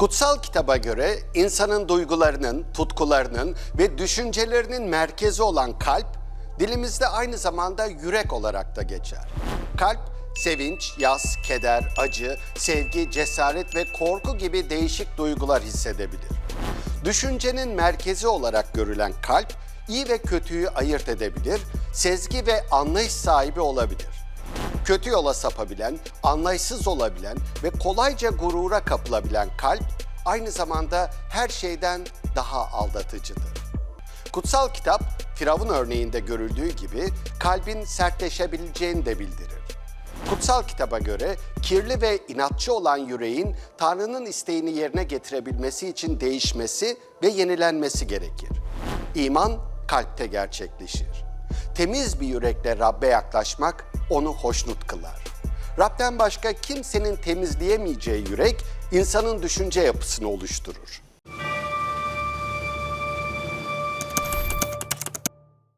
Kutsal kitaba göre insanın duygularının, tutkularının ve düşüncelerinin merkezi olan kalp, dilimizde aynı zamanda yürek olarak da geçer. Kalp, sevinç, yas, keder, acı, sevgi, cesaret ve korku gibi değişik duygular hissedebilir. Düşüncenin merkezi olarak görülen kalp, iyi ve kötüyü ayırt edebilir, sezgi ve anlayış sahibi olabilir. Kötü yola sapabilen, anlayışsız olabilen ve kolayca gurura kapılabilen kalp aynı zamanda her şeyden daha aldatıcıdır. Kutsal kitap Firavun örneğinde görüldüğü gibi kalbin sertleşebileceğini de bildirir. Kutsal kitaba göre kirli ve inatçı olan yüreğin Tanrı'nın isteğini yerine getirebilmesi için değişmesi ve yenilenmesi gerekir. İman kalpte gerçekleşir. Temiz bir yürekle Rabbe yaklaşmak onu hoşnut kılar. Rab'den başka kimsenin temizleyemeyeceği yürek insanın düşünce yapısını oluşturur.